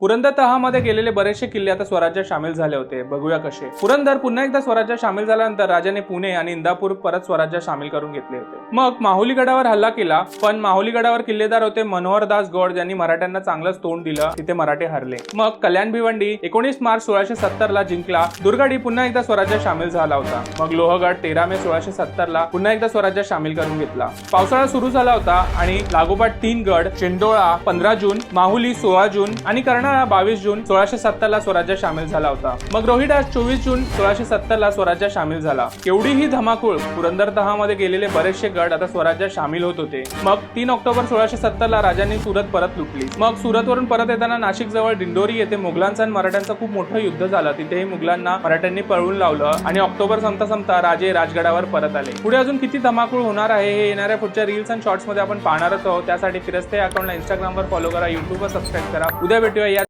पुरंदर तहामध्ये गेलेले बरेचसे किल्ले आता स्वराज्यात सामील झाले होते. बघूया कसे. पुरंदर पुन्हा एकदा स्वराज्यात सामील झाल्यानंतर राजाने पुणे आणि इंदापूर परत स्वराज्यात सामील करून घेतले होते. मग माहुली गडावर हल्ला केला पण माहुली गडावर किल्लेदार होते मनोहरदास गौड ज्यांनी मराठ्यांना चांगलंच तोंड दिलं तिथे मराठे हरले. मग कल्याण भिवंडी एकोणीस मार्च सोळाशे सत्तर ला जिंकला दुर्गाडी पुन्हा एकदा स्वराज्यात सामील झाला होता. मग लोहगड तेरा मे सोळाशे सत्तर ला पुन्हा एकदा स्वराज्यात सामील करून घेतला. पावसाळा सुरू झाला होता आणि लागोपाठ तीन गड चेंडोळा पंधरा जून माहुली सोळा जून आणि कर्नाळा बावीस जून सोळाशे सत्तर ला स्वराज्यात सामील झाला होता. मग रोहिडास चोवीस जून सोळाशे सत्तर ला स्वराज्यात सामील झाला. केवढी ही धमाकूळ पुरंदर तहामध्ये गेलेले बरेचसे गड आता स्वराज्यात सामील होत होते. मग तीन ऑक्टोबर सोळाशे सत्तर ला राजांनी सुरत परत लुटली. मग सुरतवरून परत येताना नाशिक जवळ डिंडोरी येथे मुघलांचं आणि मराठ्यांचं खूप मोठं युद्ध झालं. तिथेही मुघलांना मराठ्यांनी पळवून लावलं आणि ऑक्टोबर संपता संपता राजे राजगडावर परत आले. पुढे अजून किती धमाकूळ होणार आहे हे येणाऱ्या पुढच्या रील्स आणि शॉर्ट्समध्ये आपण पाहणारच आहोत. त्यासाठी फिरस्ते अकाउंटला इंस्टाग्रामवर फॉलो करा युट्यूबवर सबस्क्राईब करा. उद्या भेटूया